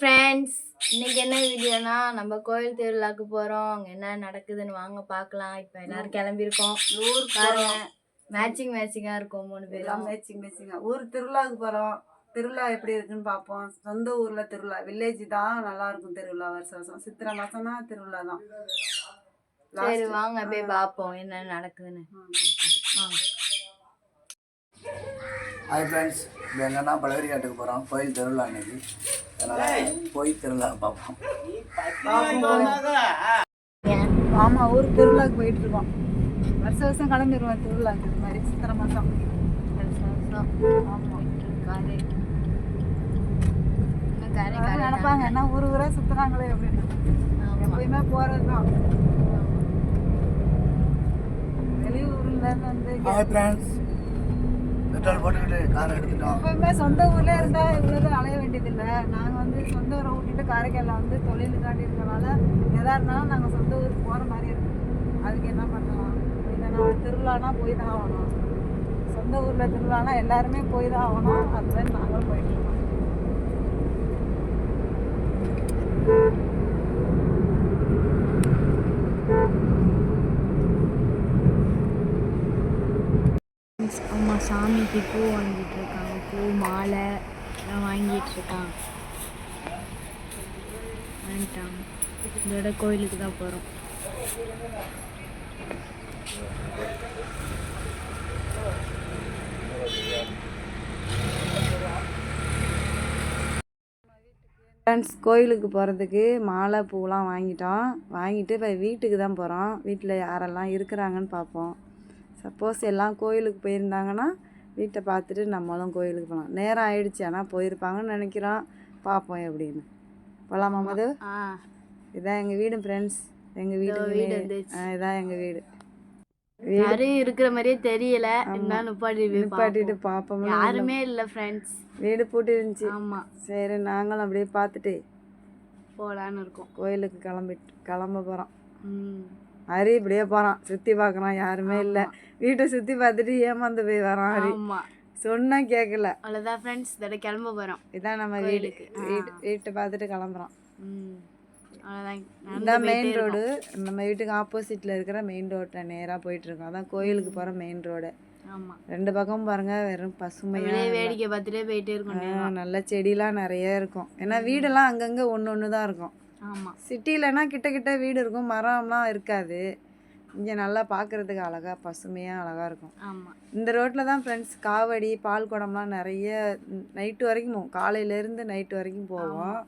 Friends இன்னைக்கு என்ன வீடியோனா நம்ம கோயில் திருவிழாக்கு போறோம். அங்க என்ன நடக்குதுன்னு வாங்க பார்க்கலாம் இப்போ எல்லாரும் கிளம்பியிருக்கோம். ஊருக்கு பாருங்க. மேட்சிங் மேட்சிங்கா இருக்கும் மூணு பேரும். மேட்சிங் மேட்சிங்க ஊர் திருவிழாவுக்கு போறோம். திருவிழா எப்படி இருக்குன்னு பார்ப்போம். சொந்த ஊர்ல திருவிழா. வில்லேஜ் தான் நல்லா இருக்கும் திருவிழா வருஷம் வருஷம். சித்திரை மாசம் தான் திருவிழா தான். சரி வாங்க போய் பார்ப்போம் என்ன நடக்குதுன்னு. ஹாய் ஃப்ரெண்ட்ஸ் இப்போ எங்கன்னா பழவரிக்காட்டுக்கு போகிறோம் கோயில் திருவிழா அன்னைக்கு. போய் திருவிழா பார்ப்போம். ஆமா ஊர் திருவிழாக்கு போயிட்டு இருக்கோம். வருஷம் வருஷம் கிளம்பிடுவோம் திருவிழாக்கு. இது மாதிரி சித்திரை காரே. நினைப்பாங்க என்ன ஊர் ஊரா சுத்துறாங்களே அப்படின்னு. எப்பயுமே போறது தான். வெளியூர்ல இருந்து வந்து பெட்ரோல் போட்டுக்கிட்டு காரை எடுத்துட்டோம். எப்பவுமே சொந்த ஊர்ல இருந்தா இவ்வளவு அலைய வேண்டியதில்லை. நாங்க வந்து சொந்த ஊரை விட்டுட்டு காரைக்கால வந்து தொழிலுக்காண்டி இருக்கனால எதா இருந்தாலும் நாங்க சொந்த ஊருக்கு போற மாதிரி இருக்கு. அதுக்கு என்ன பண்ணலாம்? இல்லைன்னா திருவிழானா போய் தான் ஆகணும். சொந்த ஊர்ல திருவிழானா எல்லாருமே போய் தான் ஆகணும். அதுதான் நாங்களும் போயிட்டு இருக்கோம். அம்மா சாமிக்கு பூ வாங்கிட்டு இருக்காங்க. பூ மாலை எல்லாம் வாங்கிட்டு இருக்காங்க. வாங்கிட்டாங்க. இதோட கோயிலுக்கு தான் போகிறோம் ஃப்ரெண்ட்ஸ் கோயிலுக்கு போகிறதுக்கு மாலை பூலாம் வாங்கிட்டோம். வாங்கிட்டு இப்போ வீட்டுக்கு தான் போகிறோம் வீட்டில் யாரெல்லாம் இருக்கிறாங்கன்னு பார்ப்போம் சப்போஸ் எல்லாம் கோயிலுக்கு போயிருந்தாங்கன்னா வீட்டை பார்த்துட்டு நம்மளும் கோயிலுக்கு போகலாம். நேரம் ஆயிடுச்சு ஆனால் போயிருப்பாங்கன்னு நினைக்கிறோம். பார்ப்போம் எப்படின்னு. போகலாமா மது? இதான் எங்கள் வீடு ஃப்ரெண்ட்ஸ் எங்கள் வீடு வீடு. இதான் எங்கள் வீடு. யாரும் இருக்கிற மாதிரியே தெரியல. என்ன நிப்பாட்டி நிப்பாட்டிட்டு பார்ப்போம். யாருமே இல்லை ஃப்ரெண்ட்ஸ் வீடு பூட்டி இருந்துச்சு. ஆமா. சரி நாங்களும் அப்படியே பார்த்துட்டு போலான்னு இருக்கோம். கோயிலுக்கு கிளம்பிட்டு கிளம்ப போகிறோம் ம். ஹரி இப்படியே போகிறான் சுற்றி பார்க்குறான் யாருமே இல்லை. வீட்டை சுற்றி பார்த்துட்டு ஏமாந்து போய் வரான் ஹரி. சொன்னா கேட்கல அவ்வளோதான் ஃப்ரெண்ட்ஸ் இதோட கிளம்ப போகிறோம் இதான் நம்ம வீடு. ஆ. வீட்டு வீட்டை பார்த்துட்டு கிளம்புறோம். இதான் மெயின் ரோடு நம்ம வீட்டுக்கு ஆப்போசிட்டில் இருக்கிற மெயின் ரோட்டில் நேராக போயிட்டுருக்கோம் அதான் கோயிலுக்கு போகிற மெயின் ரோடு ரெண்டு பக்கம் பாருங்க வெறும் அப்படியே வேடிக்கை பார்த்துட்டே போயிட்டே இருக்கணும் நல்ல செடிலாம் நிறைய இருக்கும். ஏன்னா வீடெல்லாம் அங்கங்கே ஒன்று ஒன்று தான் இருக்கும் சிட்டிலனா கிட்ட கிட்ட வீடு இருக்கும். மரம்லாம் இருக்காது. இங்கே நல்லா பார்க்குறதுக்கு அழகாக பசுமையாக அழகாக இருக்கும். ஆமா. இந்த ரோட்டில் தான் ஃப்ரெண்ட்ஸ் காவடி பால் குடம்லாம் நிறைய நைட்டு வரைக்கும் போகும் காலையிலேருந்து நைட்டு வரைக்கும் போவோம்.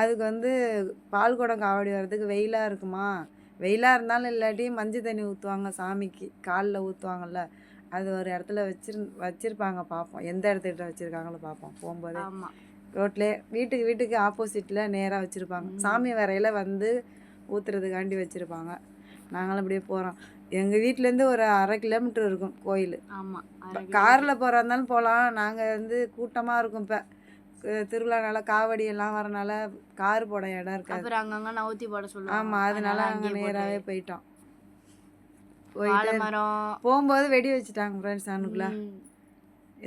அதுக்கு வந்து பால் குடம் காவடி வர்றதுக்கு வெயிலாக இருக்குமா? வெயிலாக இருந்தாலும் இல்லாட்டி மஞ்சள் தண்ணி ஊற்றுவாங்க சாமிக்கு. காலில் ஊற்றுவாங்கல்ல அது ஒரு இடத்துல வச்சிரு வச்சுருப்பாங்க பார்ப்போம் எந்த இடத்துக்கிட்ட வச்சுருக்காங்களோ பார்ப்போம் போகும்போது ரோட்லேயே வீட்டுக்கு வீட்டுக்கு ஆப்போசிட்டில் நேராக வச்சுருப்பாங்க. சாமி வரையில் வந்து ஊற்றுறதுக்காண்டி வச்சுருப்பாங்க. நாங்களும் அப்படியே போகிறோம் எங்கள் வீட்டிலேருந்து ஒரு அரை கிலோமீட்டர் இருக்கும் கோயில். ஆமா அரை காரில் போகிறா இருந்தாலும் போகலாம் நாங்கள் வந்து கூட்டமாக இருக்கும் இப்போ. திருவிழானால காவடி எல்லாம் வரனால கார் போட இடம் இருக்காது. அப்புறம் அங்கங்க நவுத்தி போட சொல்லுவாங்க. ஆமாம் அதனால அங்கே நேராகவே போயிட்டோம். போயிட்டு போகும்போது வெடி வச்சுட்டாங்க ஃப்ரெண்ட்ஸ் அனுக்குள்ள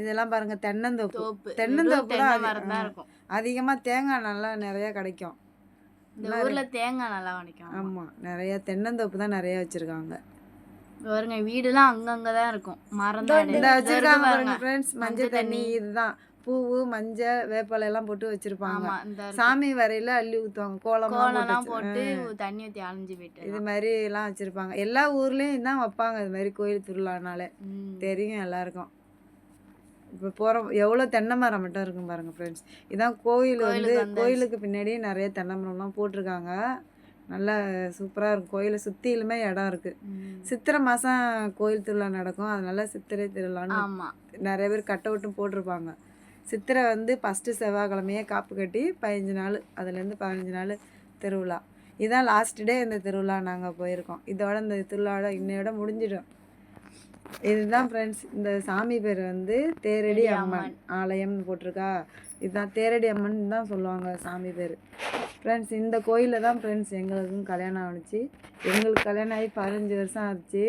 இதெல்லாம் பாருங்க தென்னந்தோப்பு. தோப்பு. தென்னந்தோப்பு தான் அதிகமாக தேங்காய் நல்லா நிறைய கிடைக்கும். இந்த ஊர்ல தேங்காய் நல்லா கிடைக்கும் ஆமாம் நிறைய தென்னந்தோப்பு தான் நிறைய வச்சுருக்காங்க. பாருங்க வீடுலாம் அங்கங்க தான் இருக்கும். மரம் தான் ஃப்ரெண்ட்ஸ் மஞ்சள் தண்ணி இதுதான். பூவு மஞ்சள் வேப்பிலை எல்லாம் போட்டு வச்சிருப்பாங்க. ஆமா சாமி வரையில அள்ளி ஊத்துவாங்க. கோலம்லாம் கோலம்லாம் போட்டு தண்ணி ஊத்தி அழிஞ்சு போயிட்டு இது மாதிரி எல்லாம் வச்சிருப்பாங்க. எல்லா ஊர்லயும் தான் வைப்பாங்க இது மாதிரி கோயில் திருவிழானாலே. தெரியும் எல்லாருக்கும். இப்போ போகிறோம் எவ்வளோ தென்னை மரம் மட்டும் இருக்கும் பாருங்க ஃப்ரெண்ட்ஸ் இதான் கோயில் வந்து கோயிலுக்கு வந்தாச்சு. கோயிலுக்கு பின்னாடி நிறைய தென்னை மரம்லாம் போட்டிருக்காங்க. நல்லா சூப்பராக இருக்கும். கோயிலை சுற்றிலுமே இடம் இருக்குது. சித்திரை மாதம் கோயில் திருவிழா நடக்கும். அதனால சித்திரை திருவிழான்னு நிறைய பேர் கட் அவுட்டும் போட்டிருப்பாங்க. சித்திரை வந்து ஃபஸ்ட்டு செவ்வாய்க்கிழமையே காப்பு கட்டி பதினஞ்சு நாள் அதுலேருந்து பதினஞ்சு நாள் திருவிழா. இதான் லாஸ்ட் டே இந்த திருவிழா நாங்கள் போயிருக்கோம். இதோட இந்த திருவிழாவோட இன்னையோட முடிஞ்சிடும். இதுதான் ஃப்ரெண்ட்ஸ் இந்த சாமி பேர் வந்து தேரடி அம்மன் ஆலயம்னு போட்டிருக்கா. இதுதான் தேரடி அம்மன் தான் சொல்லுவாங்க சாமி பேர். ஃப்ரெண்ட்ஸ் இந்த கோயிலில் தான் ஃப்ரெண்ட்ஸ் எங்களுக்கும் கல்யாணம் ஆணுச்சு. எங்களுக்கு கல்யாணம் ஆகி பதினஞ்சு வருஷம் ஆச்சு.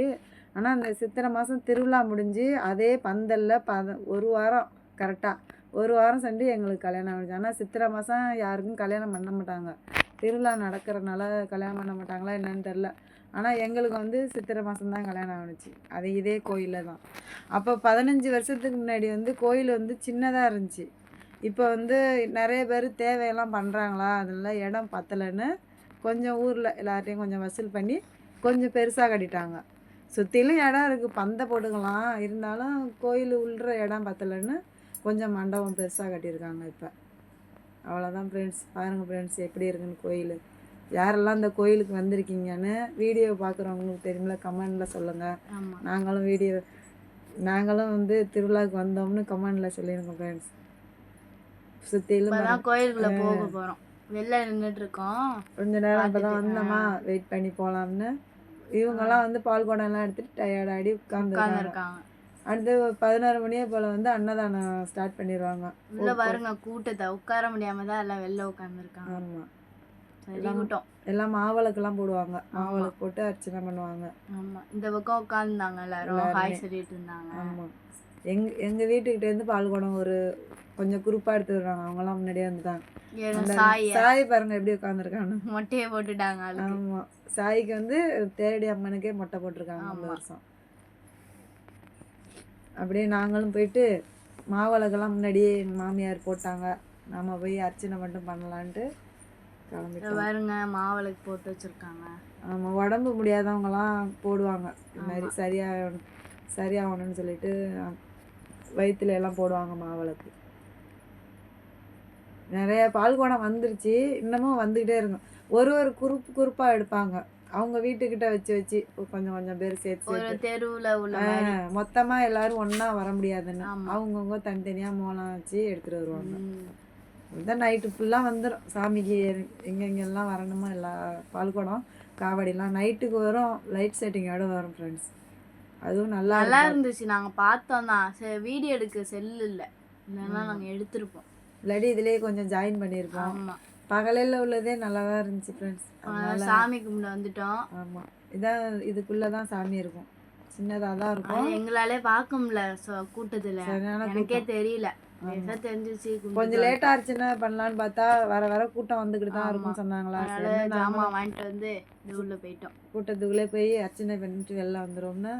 ஆனால் அந்த சித்திரை மாதம் திருவிழா முடிஞ்சு அதே பந்தலில் பத ஒரு வாரம் கரெக்டாக ஒரு வாரம் சென்று எங்களுக்கு கல்யாணம் ஆகிடுச்சு ஆனால் சித்திரை மாதம் யாருக்கும் கல்யாணம் பண்ண மாட்டாங்க. திருவிழா நடக்கிறனால கல்யாணம் பண்ண மாட்டாங்களா என்னன்னு தெரில ஆனால் எங்களுக்கு வந்து சித்திரை மாதம் தான் கல்யாணம் ஆணுச்சு. அது இதே கோயிலில் தான். அப்போ பதினஞ்சு வருஷத்துக்கு முன்னாடி வந்து கோயில் வந்து சின்னதாக இருந்துச்சு. இப்போ வந்து நிறைய பேர் தேவையெல்லாம் பண்ணுறாங்களா அதெல்லாம் இடம் பத்தலைன்னு கொஞ்சம் ஊரில் எல்லார்ட்டையும் கொஞ்சம் வசூல் பண்ணி கொஞ்சம் பெருசாக கட்டிட்டாங்க. சுற்றிலும் இடம் இருக்குது பந்தை போட்டுக்கலாம். இருந்தாலும் கோயில் உள்ளுற இடம் பத்தலைன்னு கொஞ்சம் மண்டபம் பெருசாக கட்டியிருக்காங்க இப்போ. அவ்வளோதான் ஃப்ரெண்ட்ஸ் பாருங்கள் ஃப்ரெண்ட்ஸ் எப்படி இருக்குன்னு கோயில். யாரெல்லாம் இந்த கோயிலுக்கு வந்திருக்கீங்கன்னு வீடியோ பார்க்குறவங்களுக்கு தெரியுமில கமெண்டில் சொல்லுங்கள் நாங்களும் வீடியோ நாங்களும் வந்து திருவிழாவுக்கு வந்தோம்னு கமெண்டில் சொல்லிடுங்க ஃப்ரெண்ட்ஸ் சுற்றிலும் கோயிலுக்குள்ள போக போறோம். வெளில நின்னுட்டு இருக்கோம். கொஞ்ச நேரம் இப்போ தான் வந்தோமா? வெயிட் பண்ணி போகலாம்னு இவங்கெல்லாம் வந்து பால் குடம்லாம் எடுத்துட்டு டயர்ட் ஆடி உட்கார்ந்து உட்காந்துருக்காங்க அடுத்து ஒரு பதினோரு மணியே போல் வந்து அன்னதானம் ஸ்டார்ட் பண்ணிடுவாங்க. உள்ள பாருங்க கூட்டத்தை. உட்கார முடியாம தான் எல்லாம் வெளில உட்கார்ந்து இருக்காங்க ஆமாம் எல்லாம் மாவிளக்கெல்லாம் போடுவாங்க. மாவிளக்கு போட்டு அர்ச்சனை பண்ணுவாங்க. ஆமா. இந்த பக்கம் உட்கார்ந்தாங்க எல்லாரும். ஹாய் சொல்லிட்டு இருந்தாங்க. ஆமாம் எங் எங்கள் வீட்டுக்கிட்டேருந்து பால் குடம் ஒரு கொஞ்சம் குரூப்பாக எடுத்து வருவாங்க அவங்களாம் முன்னாடியே வந்துட்டாங்க. அந்த சாய. பாருங்க எப்படி உட்காந்துருக்காங்க மொட்டையை போட்டுட்டாங்க ஆமா. சாய்க்கு வந்து தேரடி அம்மனுக்கே மொட்டை போட்டிருக்காங்க ஆமா. வருஷம். அப்படியே நாங்களும் போயிட்டு மாவிளக்கெல்லாம் முன்னாடியே மாமியார் போட்டாங்க. நாம போய் அர்ச்சனை மட்டும் பண்ணலான்ட்டு கிளம்பிட்டோம். பாருங்க மாவிளக்கு போட்டு வச்சிருக்காங்க. ஆமா உடம்பு முடியாதவங்கலாம் போடுவாங்க. இந்த மாதிரி சரியாக சரியாகணும்னு சொல்லிட்டு வயிற்றுல எல்லாம் போடுவாங்க மாவிளக்கு. நிறைய பால்கோணம் வந்துருச்சு. இன்னமும் வந்துக்கிட்டே இருக்கும். ஒரு ஒரு குரூப் குரூப்பாக எடுப்பாங்க. அவங்க வீட்டுக்கிட்ட வச்சு வச்சு கொஞ்சம் கொஞ்சம் பேர் சேர்த்து தெருவுல உள்ள மாதிரி. ஆ, மொத்தமா எல்லாரும் ஒண்ணா வர முடியாதுன்னு. அவங்கவுங்க தனித்தனியா மோளம் வச்சு எடுத்துட்டு வருவாங்க. இதான் நைட்டு ஃபுல்லாக வந்துடும் சாமிக்கு எங்கெங்கெல்லாம் வரணுமோ எல்லா பால்குடம் காவடிலாம் நைட்டுக்கு வரும் லைட் செட்டிங்கோட வரும் ஃப்ரெண்ட்ஸ் அதுவும் நல்லா நல்லா இருந்துச்சு. நாங்க பார்த்தோம் தான். சரி வீடியோ எடுக்க செல் இல்ல. இல்லைன்னா நாங்க எடுத்திருப்போம். இல்லாட்டி இதுலேயே கொஞ்சம் ஜாயின் பண்ணியிருப்போம். ஆமா. பகலில் உள்ளதே நல்லா தான் இருந்துச்சு ஃப்ரெண்ட்ஸ் சாமி கும்பிட வந்துட்டோம். ஆமாம் இதான் இதுக்குள்ளே தான் சாமி இருக்கும். சின்னதாக தான் இருக்கும் எங்களாலே பார்க்க முடியல கூட்டத்துல. எனக்கே தெரியல. கொஞ்சம் லேட்டாக அர்ச்சனை பண்ணலான்னு பார்த்தா வர வர கூட்டம் வந்துக்கிட்டு தான் இருக்கும்னு சொன்னாங்களா? ஜாமான் வாங்கிட்டு வந்து இது உள்ள போயிட்டோம். கூட்டத்துக்குள்ளே போய் அர்ச்சனை பண்ணிட்டு வெளில வந்துடும்னு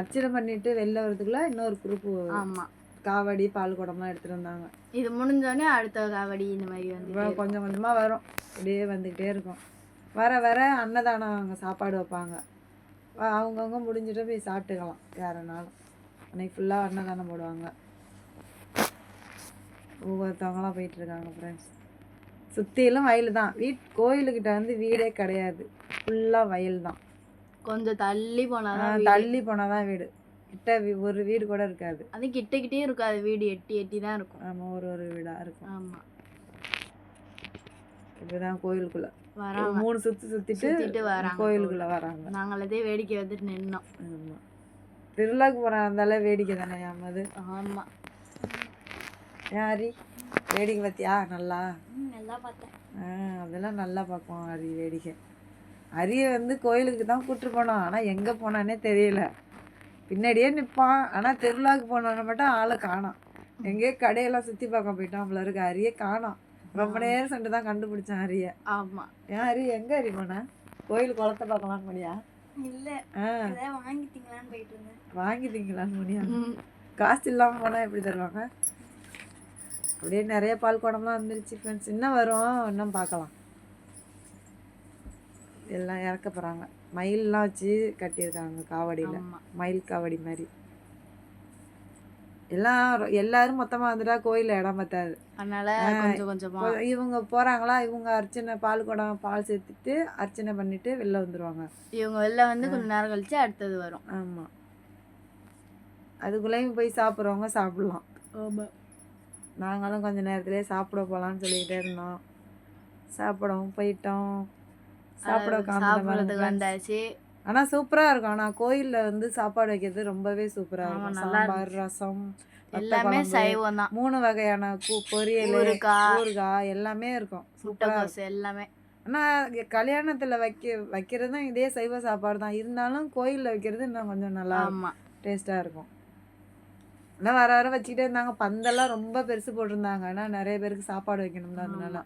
அர்ச்சனை பண்ணிட்டு வெளில வரதுக்குள்ள இன்னொரு குரூப் ஆமா. காவடி பால் குடம்லாம் எடுத்துட்டு வந்தாங்க. இது முடிஞ்சோடனே அடுத்த காவடி இந்த மாதிரி வந்து கொஞ்சம் கொஞ்சமாக வரும். அப்படியே வந்துக்கிட்டே இருக்கும். வர வர அன்னதானம் அங்கே சாப்பாடு வைப்பாங்க. அவங்கவங்க முடிஞ்சிட்டு போய் சாப்பிட்டுக்கலாம். யாருனாலும் அன்னைக்கு ஃபுல்லாக அன்னதானம் போடுவாங்க. ஒவ்வொருத்தவங்களாம் போயிட்டு இருக்காங்க ஃப்ரெண்ட்ஸ் சுற்றிலும் வயல் தான். வீட் கோயிலுக்கிட்ட வந்து வீடே கிடையாது. ஃபுல்லாக வயல் தான். கொஞ்சம் தள்ளி வீடு. தள்ளி போனால் தான் வீடு. கிட்ட ஒரு வீடு கூட இருக்காது. அது கிட்ட கிட்டே இருக்காது. வீடு எட்டி எட்டி தான் இருக்கும். ஆமாம் ஒரு ஒரு வீடாக இருக்கும். ஆமா. இப்படிதான் கோயிலுக்குள்ள. வராங்க. மூணு சுற்றி சுற்றிட்டு வராங்க கோயிலுக்குள்ள வராங்க. நாங்களதே வேடிக்கை வந்துட்டு நின்னோம். ஆமாம் திருவிழாக்கு போகிறா இருந்தாலே வேடிக்கை தானே ஆமாது ஆமா. ஏன் ஹரி? வேடிக்கை பார்த்தியா? நல்லா? நல்லா பார்த்தேன். ஆ அதெல்லாம் நல்லா பார்ப்போம் ஹரி வேடிக்கை. ஹரியை வந்து கோயிலுக்கு தான் கூப்பிட்டு போனோம். ஆனால் எங்கே போனானே தெரியல. பின்னாடியே நிற்பான் ஆனால் திருவிழாக்கு போனோன்னு மட்டும் ஆளை காணோம். எங்கேயோ கடையெல்லாம் சுற்றி பார்க்க போயிட்டான் போல இருக்கு. ஹரியே காணோம். ரொம்ப நேரம் சென்று தான் கண்டுபிடிச்சான் ஹரியை. ஆமா. ஏன் ஹரி எங்கே ஹரி போன? கோயில் குளத்தை பார்க்கலான்னு போனியா? இல்ல. வாங்கிட்டீங்களான்னு போயிட்டு இருந்தேன். வாங்கிட்டீங்களான்னு போனியா? காசு இல்லாமல் போனால் எப்படி தருவாங்க? அப்படியே நிறைய பால் குடம்லாம் வந்துருச்சு ஃப்ரெண்ட்ஸ் இன்னும் வரும். இன்னும் பார்க்கலாம். எல்லாம் இறக்க போகிறாங்க மயில்லாம் வச்சு கட்டியிருக்காங்க காவடியில். மயில் காவடி மாதிரி. எல்லாம் எல்லாரும் மொத்தமாக வந்துட்டா கோயிலில் இடம் பத்தாது. அதனால கொஞ்சம் கொஞ்சமா கொ- இவங்க போகிறாங்களா இவங்க அர்ச்சனை பால் குடம் பால் சேர்த்துட்டு அர்ச்சனை பண்ணிட்டு வெளில வந்துடுவாங்க இவங்க வெளில வந்து கொஞ்ச நேரம் கழிச்சு அடுத்தது வரும். ஆமாம் அதுக்குள்ளேயும் போய் சாப்பிட்றவங்க சாப்பிட்லாம். ஆமா. நாங்களும் கொஞ்ச நேரத்திலே சாப்பிட போகலான்னு சொல்லிக்கிட்டே இருந்தோம். சாப்பிடவும் போயிட்டோம். சாப்பிட சாப்பிடுறதுக்கு வந்தாச்சு. ஆனால் சூப்பராக இருக்கும். ஆனால் கோயிலில் வந்து சாப்பாடு வைக்கிறது ரொம்பவே சூப்பராக இருக்கும். சாம்பார் ரசம் எல்லாமே சைவம் தான். மூணு வகையான கூ பொரியல் ஊறுகாய். எல்லாமே இருக்கும். சூப்பராக எல்லாமே. ஆனால் கல்யாணத்தில் வைக்க வைக்கிறதும் இதே சைவ சாப்பாடு தான். இருந்தாலும் கோயிலில் வைக்கிறது இன்னும் கொஞ்சம் நல்லா டேஸ்ட்டாக இருக்கும். ஆனால் வர வர வச்சுக்கிட்டே இருந்தாங்க. பந்தெல்லாம் ரொம்ப பெருசு போட்டிருந்தாங்க. ஆனால் நிறைய பேருக்கு சாப்பாடு வைக்கணும்ல அதனால.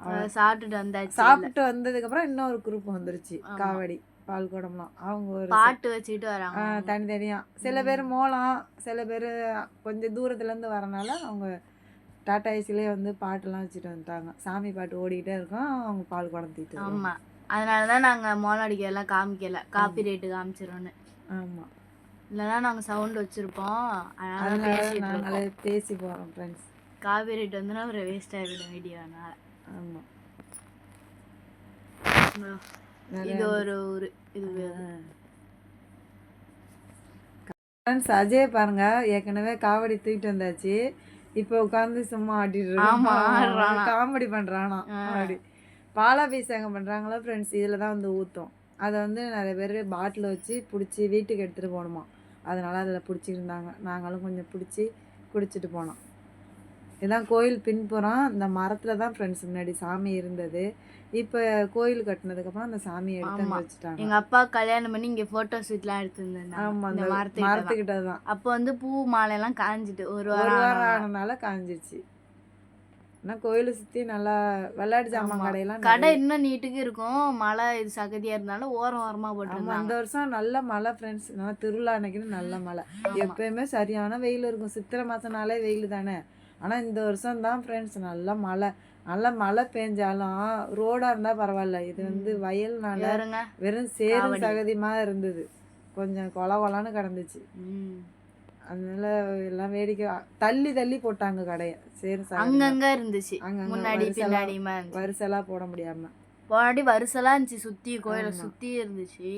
அதை சாப்பிட்டுட்டு வந்தாச்சு. சாப்பிட்டு வந்ததுக்கப்புறம் இன்னொரு குரூப் வந்துருச்சு. காவடி பால் குடம்லாம். அவங்க ஒரு பாட்டு வச்சுக்கிட்டு வராங்க. ஆ, தனித்தனியா. சில பேர் மோளம் சில பேர் கொஞ்சம் தூரத்துல இருந்து வரனால அவங்க டாடா ஏசிலே வந்து பாட்டெல்லாம் வச்சுட்டு வந்துட்டாங்க. சாமி பாட்டு ஓடிக்கிட்டே இருக்கும். அவங்க பால் குடம் வருவாங்க. ஆமா. அதனாலதான் நாங்க மோளம் அடிக்கலாம் காமிக்கல. காப்பி ரேட்டு காமிச்சிரோன்னு ஆமா. இல்லைன்னா நாங்க சவுண்ட் வச்சிருப்போம். அதனால நாங்களே பேசி போறோம் ஃப்ரெண்ட்ஸ் காப்பி ரேட் வந்துன்னா அப்புறம் வேஸ்ட் ஆகிடும் வீடியோனால ஆமா. இது ஒரு ஊரு இது. ஃப்ரெண்ட்ஸ் அஜய் பாருங்க ஏற்கனவே காவடி தூக்கிட்டு வந்தாச்சு. இப்போ உட்காந்து சும்மா ஆடிட்டு. காமெடி பண்றானா ஆ. அப்படி. பாலாபிஷேகம் பண்றாங்களா ஃப்ரெண்ட்ஸ் இதில் தான் வந்து ஊற்றும் அதை வந்து நிறைய பேர் பாட்டில் வச்சு பிடிச்சி வீட்டுக்கு எடுத்துகிட்டு போகணுமா. அதனால அதில் பிடிச்சிருந்தாங்க நாங்களும் கொஞ்சம் பிடிச்சி குடிச்சிட்டு போனோம். இதான் கோயில் பின்புறம் இந்த மரத்தில் தான் ஃப்ரெண்ட்ஸ் முன்னாடி சாமி இருந்தது. இப்போ கோயில் கட்டினதுக்கப்புறம் அந்த சாமியை எடுத்து அங்கே. வச்சுட்டாங்க. எங்க அப்பா கல்யாணம் பண்ணி இங்க போட்டோ ஷூட்லாம் எடுத்துருந்தாங்க. ஆமா இந்த அந்த மரத்துக்கிட்ட தான். அப்போ வந்து பூ மாலை எல்லாம் காஞ்சிட்டு ஒரு வாரம். ஆனனால காஞ்சிருச்சு. ஆனால் கோயிலை சுற்றி நல்லா விளையாட்டு ஜாமான். கடையெல்லாம் கடை இன்னும் நீட்டுக்கு இருக்கும். மழை இது சகதியா இருந்தாலும் ஓரம் ஓரமா ஆமா இந்த போட்டுருந்தாங்க வருஷம் நல்ல மழை ஃப்ரெண்ட்ஸ் நான் திருவிழா அன்னைக்குன்னு நல்ல மழை. எப்பயுமே சரியான வெயில் இருக்கும். சித்திரை மாசம்னாலே வெயில் தானே. ஆனால் இந்த வருஷம் தான் ஃப்ரெண்ட்ஸ் நல்ல மழை. நல்ல மழை பெஞ்சாலும் ரோடாக இருந்தால் பரவாயில்ல. இது வந்து வயல்னால வெறும் சேரும் காவடி. சகதியமா இருந்தது. கொஞ்சம் கொல கொலன்னு கிடந்துச்சு. அதனால எல்லாம் வேடிக்கை தள்ளி தள்ளி போட்டாங்க கடையை. சகதி அங்கங்க இருந்துச்சு. முன்னாடி இருந்துச்சு. வரிசைலாம் போட முடியாம. போனாடி வருஷம்லாம் இருந்துச்சு சுத்தி கோயிலை. சுத்தி இருந்துச்சு.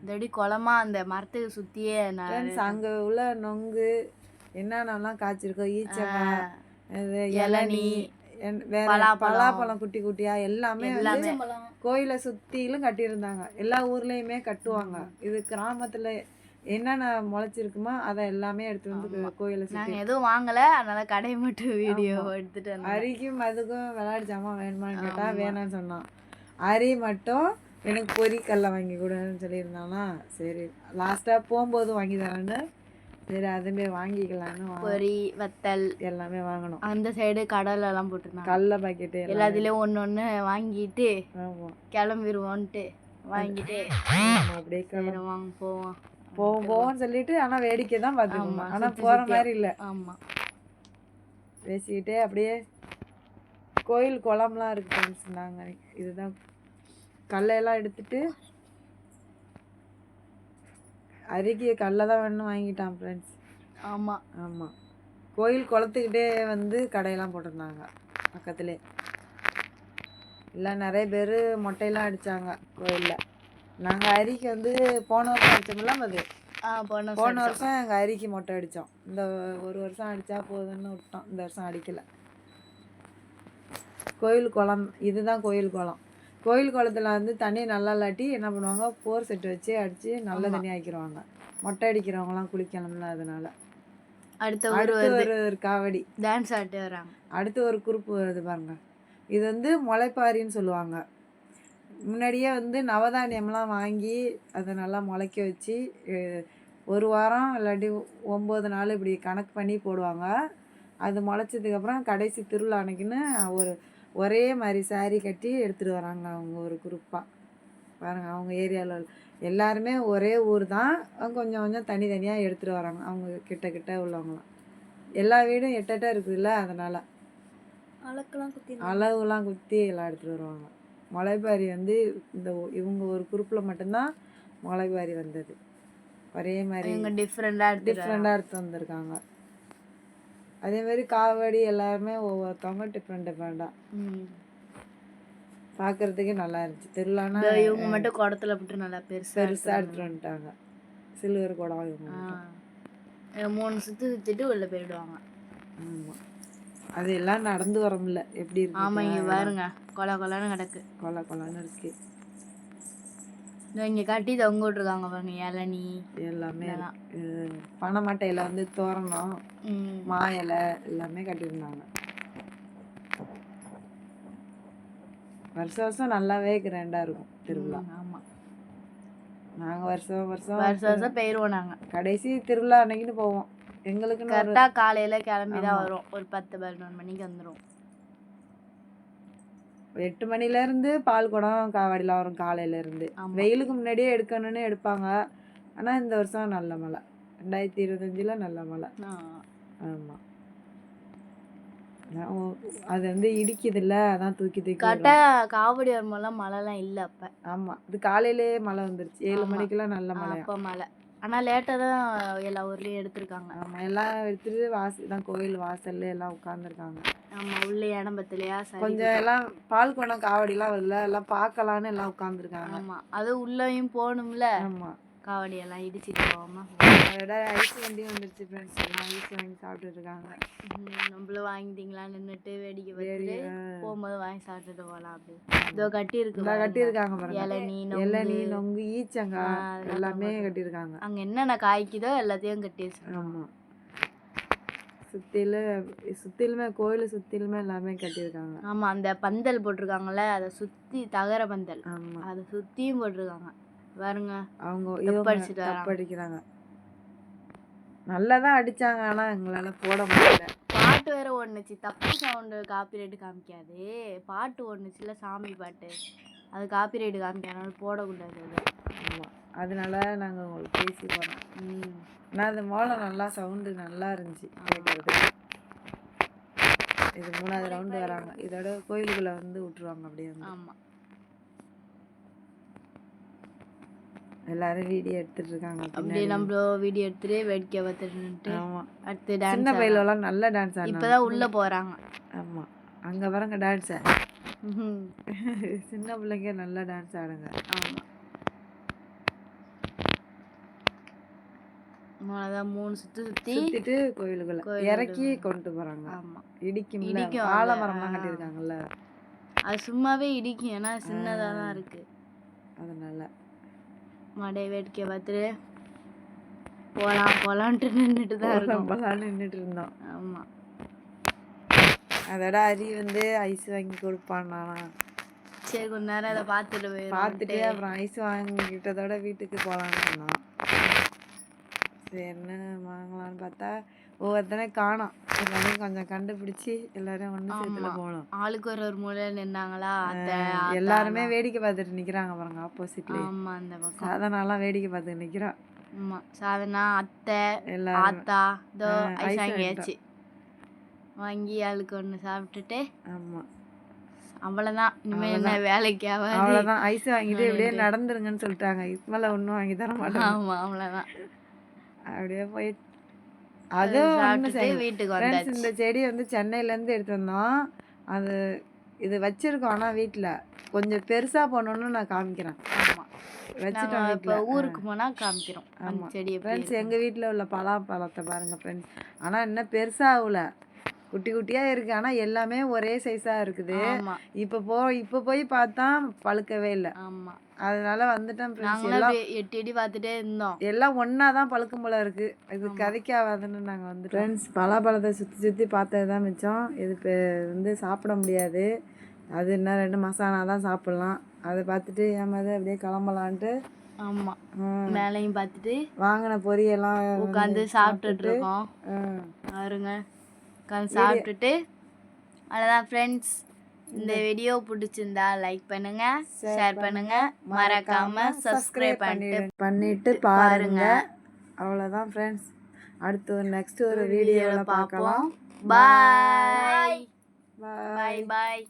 இந்தடி குளமா அந்த மரத்துக்கு சுத்தியே அங்கே உள்ள நொங்கு என்னென்னலாம் காய்ச்சிருக்கோம் ஈச்சக்காய் இளநீ, வேற பலாப்பழம். குட்டி குட்டியா எல்லாமே கோயிலை சுத்திலும் கட்டியிருந்தாங்க. எல்லா ஊர்லயுமே கட்டுவாங்க. இது கிராமத்துல என்னென்ன முளைச்சிருக்குமோ அதை எல்லாமே எடுத்து வந்து ஆமா. கோயிலை சுத்தி நாங்க எதுவும் வாங்கல அதனால கடை மட்டும் வீடியோ எடுத்துட்டு அரிக்கும் அதுக்கும் விளையாட்டு ஜாமான் வேணுமான்னு கேட்டா ஆமா. வேணாம்னு சொன்னான். அரி மட்டும் எனக்கு பொரிக்கல்ல வாங்கி கொடுன்னு சொல்லியிருந்தானா சரி லாஸ்ட்டாக போகும்போது வாங்கி தரேன்னு சரி அதுமே வாங்கிக்கலான்னு வா- பொரி வத்தல் எல்லாமே வாங்கணும். அந்த சைடு கடலை எல்லாம் போட்டிருந்தாங்க. கடல பாக்கெட்டு எல்லாத்துலயும் ஒண்ணு ஒண்ணு வாங்கிட்டு கிளம்பிடுவோன்ட்டு வாங்கிட்டு அப்படியே கிளம்பி வாங்க போவோம். போவோம் போவோம்னு சொல்லிட்டு ஆனால் வேடிக்கை தான் ஆமா, பார்த்துக்கணும் ஆனால் போகிற. மாதிரி இல்லை. ஆமா. பேசிக்கிட்டே அப்படியே கோயில் குளம்லாம் இருக்கு ஃப்ரெண்ட்ஸ் நாங்கள் இதுதான். கல்லையெல்லாம் எடுத்துட்டு அருகே கல்லை தான் வேணும் வாங்கிட்டான் ஃப்ரெண்ட்ஸ் ஆமா. ஆமாம் கோயில் குளத்துக்கிட்டே வந்து கடையெல்லாம் போட்டிருந்தாங்க. பக்கத்துலே. இல்லை நிறைய பேர் மொட்டையெல்லாம் அடித்தாங்க கோயிலில். நாங்கள் அரிக்கு வந்து போன வருஷம் அடித்தோம்ல அது போன போன வருஷம் எங்கள் அரிக்கு மொட்டை அடித்தோம் இந்த ஒரு வருஷம் அடித்தா போதும்னு விட்டோம். இந்த வருஷம் அடிக்கலை. கோயில் குளம் இதுதான் கோயில் குளம். கோயில் குளத்துல வந்து தண்ணி நல்லா இல்லாட்டி என்ன பண்ணுவாங்க? போர் செட்டு வச்சு அடித்து நல்ல. தண்ணி ஆக்கிடுவாங்க மொட்டை அடிக்கிறவங்களாம் குளிக்கணும்ல அதனால. அடுத்த ஒரு ஒரு காவடி. டான்ஸ் ஆட்டு வராங்க அடுத்து ஒரு குரூப் வருது பாருங்க. இது வந்து முளைப்பாரின்னு சொல்லுவாங்க. முன்னாடியே வந்து நவதானியம்லாம் வாங்கி அதை நல்லா முளைக்க வச்சு ஒரு வாரம் இல்லாட்டி ஒம்பது நாள் இப்படி கணக்கு பண்ணி போடுவாங்க. அது முளைச்சதுக்கப்புறம் கடைசி திருவிழா அன்னைக்குன்னு ஒரு ஒரே மாதிரி saree கட்டி எடுத்துகிட்டு வராங்க அவங்க ஒரு குரூப்பாக பாருங்க அவங்க ஏரியாவில் எல்லாருமே ஒரே ஊர் தான். கொஞ்சம் கொஞ்சம் தனித்தனியாக எடுத்துகிட்டு வராங்க அவங்க கிட்ட கிட்ட உள்ளவங்களாம் எல்லா வீடும் எட்ட எட்ட இருக்குதுல்ல அதனால். அளவுலாம் குத்தி எல்லாம் எடுத்துகிட்டு வருவாங்க. முளைப்பாரி வந்து இந்த இவங்க ஒரு குரூப்பில் மட்டும்தான் முளைப்பாரி வந்தது. ஒரே மாதிரி இவங்க டிஃப்ரெண்டா எடுத்துட்டு டிஃப்ரெண்ட்டாக எடுத்து வந்திருக்காங்க. அதே மாதிரி காவடி எல்லாருமே ஒவ்வொருத்தவங்க டிஃப்ரெண்ட் டிஃப்ரெண்ட்டாக ம். பார்க்கறதுக்கே நல்லா இருந்துச்சு. திருவிழானா இவங்க மட்டும் குடத்துல போட்டு நல்லா பெருசா பெருசாக எடுத்துட்டு எடுத்துகிட்டு வந்துட்டாங்க. சில்வர் குடம் இவங்க மூணு சுத்து சுத்திட்டு உள்ள போயிடுவாங்க. ஆமாம் அது எல்லாம் நடந்து வர முடியல. எப்படி இருக்கு ஆமா இங்க பாருங்க. கொலை கொலைன்னு கிடக்கு. கொலை கொலைன்னு இருக்கு. இங்க கட்டி தொங்க விட்டுருக்காங்க பாருங்க இளநீ. எல்லாமே பனை மட்டையில் வந்து தோரணம் ம். இலை எல்லாமே கட்டியிருந்தாங்க. வருஷம் வருஷம் நல்லாவே கிராண்டாக இருக்கும் திருவிழா. ஆமா. நாங்கள் வருஷம் வருஷம் வருஷம் வருஷம் போயிருவோம் நாங்க. கடைசி திருவிழா அன்னைக்குன்னு போவோம். எங்களுக்குன்னு ஒரு கரெக்டா காலையில கிளம்பி தான் வரும். ஒரு பத்து பதினொன்று மணிக்கு வந்துரும். எட்டு மணில இருந்து பால் குடம் காவாடிலாம் வரும் காலையில இருந்து. வெயிலுக்கு முன்னாடியே எடுக்கணும்னு எடுப்பாங்க. ஆனா இந்த வருஷம் நல்ல மழை. ரெண்டாயிரத்தி இருபத்தஞ்சுல நல்ல மழை. ஆ. ஆமா. நான் ஓ- அது வந்து இடிக்குதுல்ல அதான் தூக்கி தூக்கி கரெக்டா காவடி வரும்போதெல்லாம் மழைலாம் இல்ல அப்ப. ஆமா. இது காலையிலேயே மழை வந்துருச்சு. ஏழு. மணிக்கெல்லாம் நல்ல மழை அப்ப மழை. ஆனா லேட்டா தான் எல்லா ஊர்லயும் எடுத்திருக்காங்க. ஆமா எல்லாம் எடுத்துட்டு வாச தான் கோயில் வாசல்ல எல்லாம் உட்காந்துருக்காங்க ஆமா உள்ள இடம் பத்தலையா சரி கொஞ்சம் எல்லாம் பால் குடம் காவடிலாம் வருதுல எல்லாம் பார்க்கலான்னு எல்லாம் உட்காந்துருக்காங்க ஆமா அது உள்ளயும் போகணும்ல. ஆமா. காவடி எல்லாம் இடிச்சிட்டு போகாம. அதோட ஐஸ் வண்டியும் வந்துருச்சு ஃப்ரெண்ட்ஸ் எல்லாம் ஐஸ் வாங்கி சாப்பிட்டுட்டு இருக்காங்க ம், நம்மளும் வாங்கிட்டீங்களா நின்னுட்டு வேடிக்கை பார்த்துட்டு. போகும்போது வாங்கி சாப்பிட்டுட்டு போகலாம் அப்படி. இதோ கட்டி இருக்கு கட்டி இருக்காங்க இளநீ இளநீ நொங்கு. அதெல்லாம் எல்லாமே. கட்டியிருக்காங்க. அங்க என்னென்ன காய்க்குதோ எல்லாத்தையும் கட்டி வச்சிருக்கோம் ஆமா. சுத்தில சுத்திலுமே கோயில் சுத்திலுமே எல்லாமே கட்டியிருக்காங்க. ஆமா அந்த பந்தல் போட்டிருக்காங்கல்ல அதை சுத்தி தகர பந்தல். ஆமா. அதை சுத்தியும் போட்டிருக்காங்க. பாருங்க. அவங்க அடிக்கிறாங்க. நல்லா தான் அடிச்சாங்க ஆனா எங்களால போட முடியல. பாட்டு வேற ஓடுனுச்சு. தப்பு சவுண்டு காப்பிரைட் காமிக்காது. பாட்டு ஓடுனுச்சுல சாமி பாட்டு. அது காப்பிரைட் காமிக்காதனால போடக்கூடாது அது. ஆமா. அதனால நாங்க உங்களுக்கு பேசி போறோம். ம். ஆனால் அந்த மோளம் நல்லா சவுண்டு நல்லா இருந்துச்சு கேட்கறது இது மூணாவது ரவுண்டு வராங்க. இதோட கோயிலுக்குள்ள வந்து விட்டுருவாங்க அப்படியே வந்து. ஆமா. எல்லாரும் வீடியோ எடுத்துட்டு இருக்காங்க அப்படியே பின்னாடி. நம்ம வீடியோ எடுத்துட்டு வேடிக்கை பார்த்துட்டு ஆமா. அடுத்து சின்ன டான்ஸ் பையிலெல்லாம் நல்ல டான்ஸ் ஆடினாங்க. இப்பதான் உள்ள போறாங்க. ஆமா. அங்க பாருங்க டான்ஸ். சின்ன பிள்ளைங்க நல்லா டான்ஸ் ஆடுங்க. ஆமா. அதான் மூணு சுத்து சுத்தி சுத்திட்டு கோயிலுக்குள்ள. இறக்கி கொண்டு போறாங்க. ஆமா. இடிக்கும் அது. ஆலமரம்லாம். கட்டியிருக்காங்கல்ல. அது சும்மாவே இடிக்கும். ஏன்னா சின்னதா தான் இருக்கு. அதனால மடைய வேடிக்கை பார்த்துட்டு போலாம் போலான்ட்டு நின்றுட்டு தான் இருக்கும். நம்மளாம் நின்றுட்டு இருந்தோம் ஆமா. அதோட அரி வந்து ஐஸ் வாங்கி கொடுப்பானா சரி கொஞ்ச நேரம் அதை பார்த்துட்டு பார்த்துட்டு போயிடும் அப்புறம் ஐஸ் வாங்கிக்கிட்டதோட வீட்டுக்கு போகலான்னு சொன்னோம் சரி என்ன வாங்கலாம்னு பார்த்தா ஒவ்வொருத்தனை காணோம். எல்லாரையும் கொஞ்சம் கண்டுபிடிச்சி எல்லாரும் ஒன்று சேர்த்துல. போகணும் ஆளுக்கு ஒரு ஒரு மூலையில நின்னாங்களா? அத்தை எல்லாருமே. வேடிக்கை பார்த்துட்டு நிக்கிறாங்க பாருங்க ஆப்போசிட்ல ஆமா அந்த பக்கம். சாதனாலாம் வேடிக்கை பார்த்துட்டு நிக்கிறா ஆமா. சாதனா அத்தை ஆத்தா இதோ ஐஸ் வாங்கியாச்சு வாங்கி ஆளுக்கு ஒன்று சாப்பிட்டுட்டு ஆமா. அவ்வளோதான் இனிமேல் என்ன வேலைக்கு ஆகாது அவ்வளவுதான். ஐஸ் வாங்கிட்டு இப்படியே நடந்துருங்கன்னு சொல்லிட்டாங்க. இதுக்கு மேல ஒன்றும் வாங்கி தர மாட்டாங்க. ஆமா அவ்வளோதான் அப்படியே போயிட்டு சாப்பிட்டுட்டு வீட்டுக்கு வந்தாச்சு. இந்த செடி வந்து சென்னையிலேருந்து எடுத்து வந்தோம். அது இது வச்சிருக்கோம் ஆனால் வீட்டில் கொஞ்சம் பெருசாக போகணுன்னு நான் காமிக்கிறேன். வச்சுட்டோம் இப்போ ஊருக்கு போனா காமிக்கிறோம். அந்த ஆமா. செடி ஃப்ரெண்ட்ஸ். எங்கள் வீட்டில் உள்ள பலாப்பழத்தை பாருங்கள் ஃப்ரெண்ட்ஸ் ஆனால் இன்னும் பெருசாகல. குட்டி குட்டியாக இருக்குது ஆனால் எல்லாமே ஒரே சைஸாக இருக்குது. இப்போ போ இப்போ போய் பார்த்தா பழுக்கவே இல்லை. ஆமா. அதனால வந்துட்டேன் ஃப்ரெண்ட்ஸ் நாங்களும் எட்டி எட்டி பார்த்துட்டே இருந்தோம். எல்லாம் ஒன்றா தான் பழுக்கும் போல இருக்குது இது. கதைக்காவாதுன்னு நாங்கள் வந்து ஃப்ரெண்ட்ஸ் பலாப்பழத்தை சுற்றி சுற்றி பார்த்தது தான் மிச்சம். இது வந்து சாப்பிட முடியாது. அது இன்னும் ரெண்டு ஆனால் தான் சாப்பிட்லாம். அதை பார்த்துட்டு ஏமாது அப்படியே கிளம்பலான்ட்டு ஆமா. மேலையும் பார்த்துட்டு வாங்கின பொரியெல்லாம் உட்காந்து சாப்பிட்டுட்டு இருக்கோம். ம், பாருங்க. உட்காந்து சாப்பிட்டுட்டு அவ்வளோதான் ஃப்ரெண்ட்ஸ் இந்த வீடியோ பிடிச்சிருந்தா லைக் பண்ணுங்க ஷேர் பண்ணுங்க. மறக்காம சப்ஸ்கிரைப் பண்ணிட்டு பண்ணிட்டு பாருங்க. அவ்வளோதான் ஃப்ரெண்ட்ஸ் அடுத்து ஒரு நெக்ஸ்ட் ஒரு வீடியோவில் பார்க்கலாம். பாய் பாய் பாய் பாய்